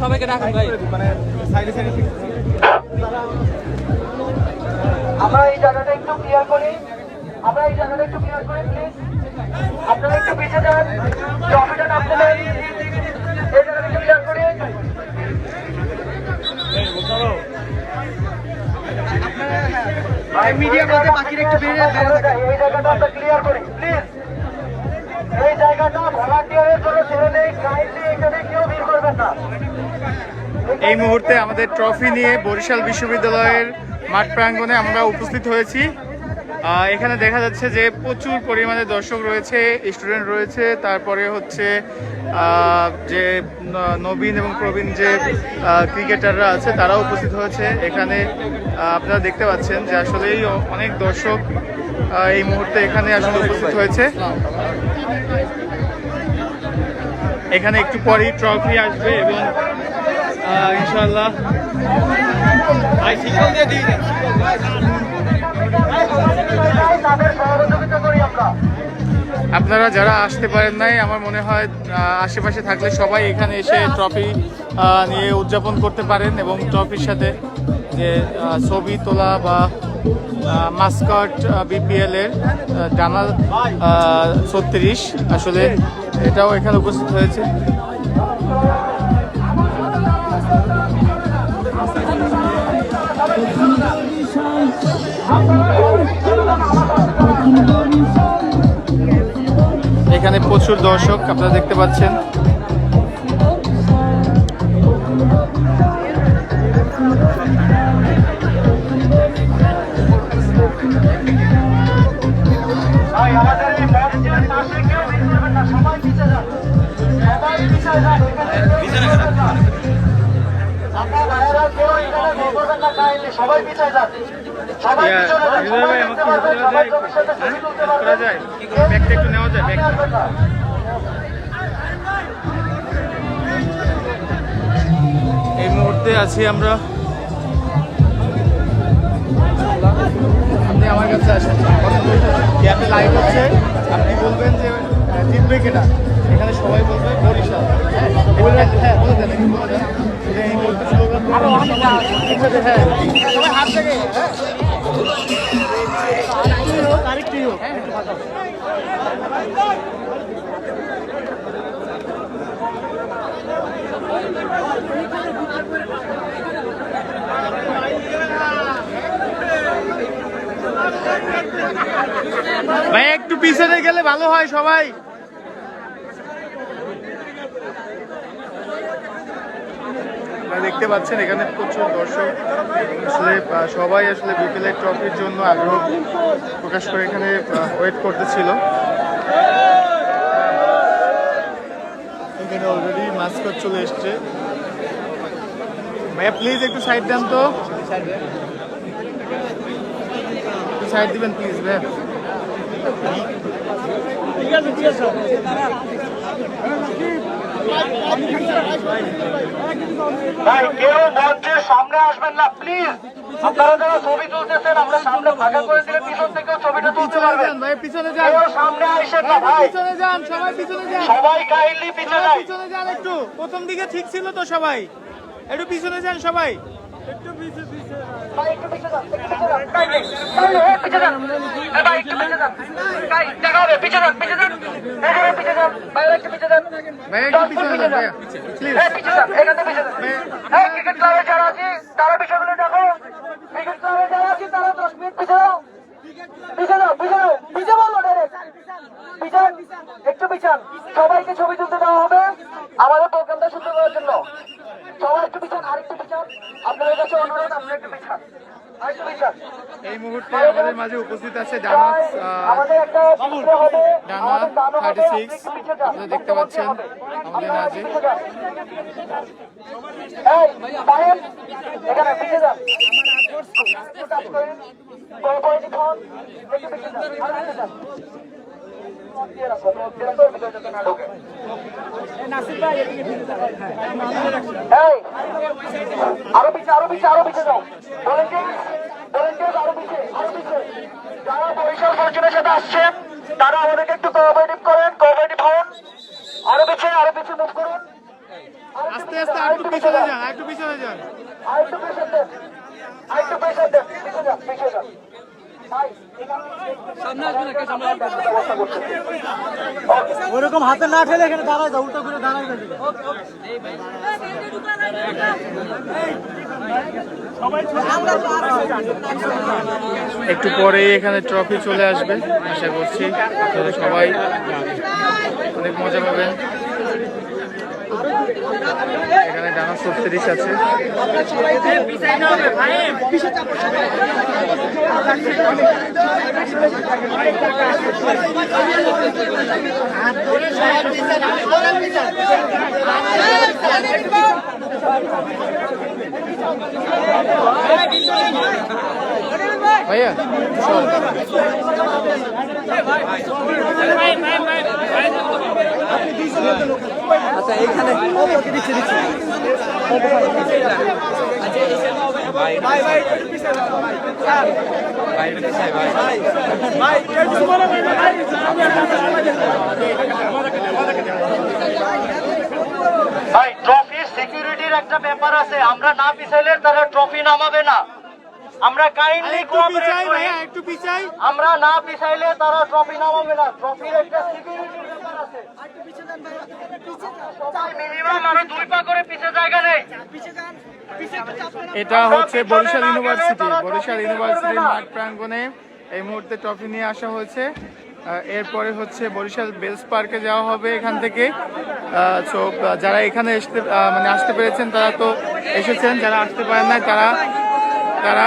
সবাইকে ডাকুন ভাই। মানে আমরা এই জায়গাটা একটু ক্লিয়ার করি। আমরা এই জায়গাটা একটু ক্লিয়ার করি প্লিজ আপনারা একটু পিছিয়ে যান। ট্রফিটা নাম দেবেন এই জায়গাটা একটু ক্লিয়ার করি। মিডিয়া বলতে একটু বেরিয়ে এই জায়গাটা ক্লিয়ার করি প্লিজ এই জায়গাটা ভলান্টিয়ারের জন্য ছেড়ে কাইন্ডলি এখানে কেউ ভিড় করবেন না। এই মুহূর্তে আমাদের ট্রফি নিয়ে বরিশাল বিশ্ববিদ্যালয়ের মাঠ প্রাঙ্গণে আমরা উপস্থিত হয়েছি। এখানে দেখা যাচ্ছে যে প্রচুর পরিমাণে দর্শক রয়েছে স্টুডেন্ট রয়েছে, তারপরে হচ্ছে যে নবীন এবং প্রবীণ যে ক্রিকেটাররা আছে, তারাও উপস্থিত হয়েছে। এখানে আপনারা দেখতে পাচ্ছেন যে আসলেই অনেক দর্শক এই মুহূর্তে এখানে আসলে উপস্থিত হয়েছে। এখানে একটু পরেই ট্রফি আসবে এবং ইনশাল্লাহ আপনারা যারা আসতে পারেন নাই আমার মনে হয় আশেপাশে থাকলে সবাই এখানে এসে ট্রফি নিয়ে উদযাপন করতে পারেন এবং ট্রফির সাথে যে ছবি তোলা বা মাস্কট বিপিএল এর আহ, ডানা ছত্রিশ। আসলে এটাও এখানে উপস্থিত হয়েছে। এখানে প্রচুর দর্শক আপনারা দেখতে পাচ্ছেন। একটু নেওয়া যায়। এই মুহূর্তে আছি আমরা। আপনি আমার কাছে আসেন। আপনি লাইভ হচ্ছে? আপনি বলবেন যে জিতবে কিনা? এখানে সবাই বলবে বরিশাল। হ্যাঁ বলে দেন হ্যাঁ বলে দেন। ভাই একটু পিছনে গেলে ভালো হয় সবাই। আপনারা দেখতে পাচ্ছেন এখানে প্রচুর দর্শক আসলে সবাই আসলে বিপিএল ট্রফির জন্য আগ্রহ প্রকাশ করে এখানে ওয়েট করতেছিল। এখানে অলরেডি মাস্কট চলে এসছে। ভাইয়া প্লিজ একটু সাইড দেন তো। একটু সাইড দিবেন প্লিজ ভাইয়া। ভাই কেউ মঞ্চের সামনে আসবেন না প্লিজ আপনারা যারা ছবি তুলতেছেন আমরা সামনে ফাঁকা করে দিলে পিছন থেকেও ছবিটা তুলতে পিছনে পারবেন। ভাই পিছনে যান। কেউ সামনে আসেন না ভাই, পিছনে যান সবাই পিছনে যান। সবাই কাইন্ডলি সবাই পিছনে যান একটু। প্রথম দিকে ঠিক ছিল তো সবাই। একটু পিছনে যান সবাই। ভাই একটু পিছিয়ে যান একটু পিছিয়ে যান। কাইন্ডলি হ্যাঁ পিছিয়ে যান। এ ভাই একটু পিছিয়ে যান। ভাই দেখা হবে পিছিয়ে যান পিছিয়ে যান। এই জায়গায় পিছিয়ে যান। ভাই একটু পিছিয়ে যান। ভাই একটু পিছনে যান হ্যাঁ পিছিয়ে যান এখানে পিছিয়ে যান হ্যাঁ ক্রিকেট ক্লাবে যারা আছে তারা বিষয়গুলো দেখো ক্রিকেট ক্লাবে যারা আছে তারা দশ মিনিট পিছিয়ে যাও পিছিয়ে যাও পিছিয়ে যাও পিছিয়ে বলো ডাইরেক্ট পিছান একটু পিছান সবাইকে ছবি তুলতে দেওয়া হবে আমাদের প্রোগ্রামটা সুন্দর করার জন্য সবাই একটু পিছান আরেকটু পিছান আপনাদের কাছে অনুরোধ আপনারা একটু পিছান আরেকটু পিছান এই মুহূর্তে আমাদের মাঝে উপস্থিত আছে ডানাস আহ, আমাদের একটা ডানা ডানা হবে 36 একটু পিছিয়ে যান আপনারা দেখতে পাচ্ছেন আমাদের আর পিছিয়ে আরও পিছিয়ে আরও পিছিয়ে যাও ভলেন্টিয়ার আরও পিছিয়ে আরও পিছিয়ে যারা বরিশাল ফরচুনের সাথে আসছেন তারা আমাদেরকে একটু কোঅপারেটিভ করেন কোঅপারেটিভ হন আরও পিছিয়ে আরও পিছিয়ে মুভ করুন আস্তে আস্তে আর একটু পিছনে যান আর একটু পিছনে যান আর একটু দেন আর একটু পিছিয়ে যান পিছিয়ে যান ভাই, সামনে আসবে না কে সামনে আসবে না? ব্যবস্থা করছি। ওরকম হাতে না ঠেলে এখানে দাঁড়ায় উল্টো করে দাঁড়ায় একটু পরেই এখানে ট্রফি চলে আসবে আশা করছি আপনারা সবাই অনেক মজা পাবেন এখানে ডানা ছত্রিশ আছে ভাইয়া। আচ্ছা এইখানে ওকে দিচ্ছি দিচ্ছি ভাই একটা ব্যাপার আছে আমরা না পিছাইলে তারা ট্রফি নামাবে না। আমরা কাইন্ডলি একটু পিছাই একটু পিছাই। আমরা না পিছাইলে তারা ট্রফি নামাবে না। ট্রফির একটা সিকিউরিটির ব্যাপার আছে। মিনিমাম আরও দুই পা করে পিছে জায়গা নেই। এটা হচ্ছে বরিশাল ইউনিভার্সিটি। বরিশাল ইউনিভার্সিটির মাঠ প্রাঙ্গণে এই মুহূর্তে ট্রফি নিয়ে আসা হয়েছে। এরপরে হচ্ছে বরিশাল বেলস পার্কে যাওয়া হবে এখান থেকে। সো যারা এখানে আসতে মানে আসতে পেরেছেন, তারা তো এসেছেন, যারা আসতে পারেন না তারা তারা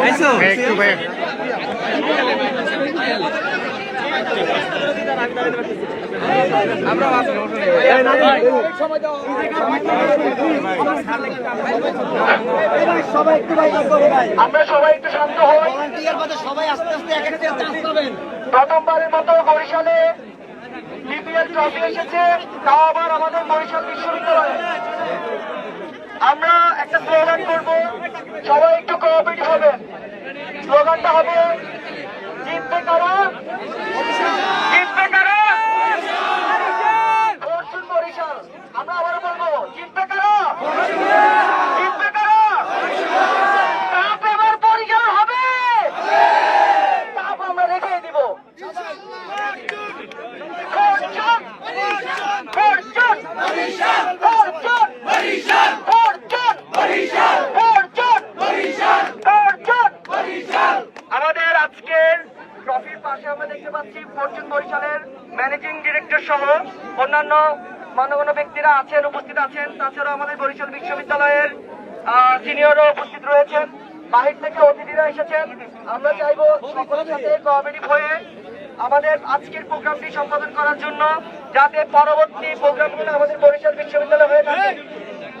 পিছনে যেতে হবে। হ্যাঁ, একটু আমরা সবাই একটু শান্ত হই। সবাই আস্তে আস্তে এক একটা প্রথমবারের মতো বরিশালে বিপিএল ট্রফি এসেছে তাও আবার আমাদের বরিশাল বিশ্ববিদ্যালয়ে। আমরা একটা স্লোগান করব সবাই একটু কোঅপারেটিভ হবে স্লোগানটা হবে জিতবে কারা জিতবে কারা অর্জুন বরিশাল আমরা আবার বলব জিতবে কারা জিতবে কারা কাপ এবার বরিশাল হবে কাপ আমরা রেখে দিব অর্জুন অর্জুন অর্জুন অর্জুন অর্জুন অর্জুন আমাদের আজকের ট্রফির পাশে আমরা দেখতে পাচ্ছি বরিশালের ম্যানেজিং ডিরেক্টর সহ অন্যান্য মানগণ্য ব্যক্তিরা আছেন, উপস্থিত আছেন। তাছাড়া আমাদের বরিশাল বিশ্ববিদ্যালয়ের সিনিয়রও উপস্থিত রয়েছেন। বাহির থেকে অতিথিরা এসেছেন। আমরা চাইব সকলের সাথে কোঅপারেটিভ হয়ে আমাদের আজকের প্রোগ্রামটি সম্পাদন করার জন্য যাতে পরবর্তী প্রোগ্রামগুলো আমাদের বরিশাল বিশ্ববিদ্যালয় হয়ে থাকে।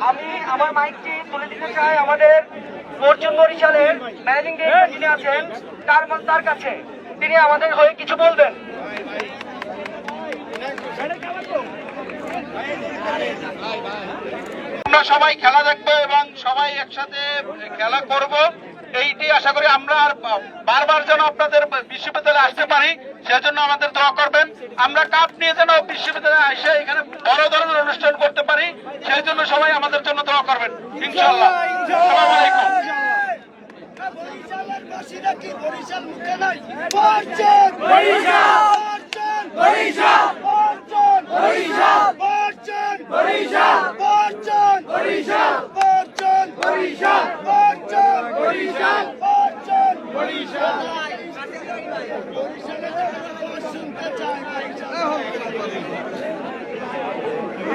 আমি আমার মাইকটি তুলে দিতে চাই আমাদের ফরচুন বরিশালের ম্যানেজিং ডিরেক্টর যিনি আছেন, তার তার কাছে। তিনি আমাদের হয়ে কিছু বলবেন। আমরা সবাই খেলা দেখব এবং সবাই একসাথে খেলা করব। এইটি আশা করি আমরা আর বারবার যেন আপনাদের বিশ্ববিদ্যালয়ে আসতে পারি, সেজন্য আমাদের দোয়া করবেন। আমরা কাপ নিয়ে যেন বিশ্ববিদ্যালয়ে এসে এখানে বড় ধরনের অনুষ্ঠান করতে পারি সেই জন্য সবাই আমাদের জন্য দোয়া করবেন। ইনশাল্লাহ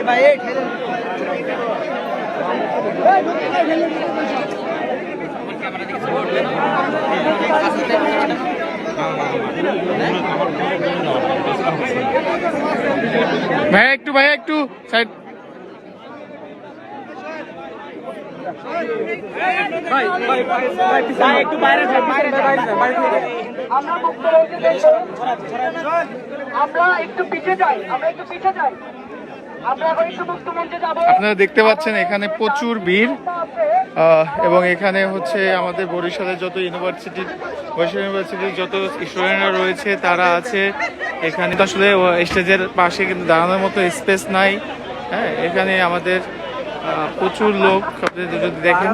ভাইয়া একটু ভাইয়া একটু সাইড আমরা মুখ্যমন্ত্রী দেখুন আমরা একটু পিছিয়ে যাই আমরা একটু পিছিয়ে যাই আমরা এখন একটু মুখ্যমন্ত্রী যাব আপনারা দেখতে পাচ্ছেন, এখানে প্রচুর ভিড় এবং এখানে হচ্ছে আমাদের বরিশালের যত ইউনিভার্সিটি বরিশাল ইউনিভার্সিটির যত স্টুডেন্টরা রয়েছে, তারা আছে। এখানে তো আসলে স্টেজের পাশে কিন্তু দাঁড়ানোর মতো স্পেস নাই। হ্যাঁ এখানে আমাদের প্রচুর লোক। যদি দেখেন।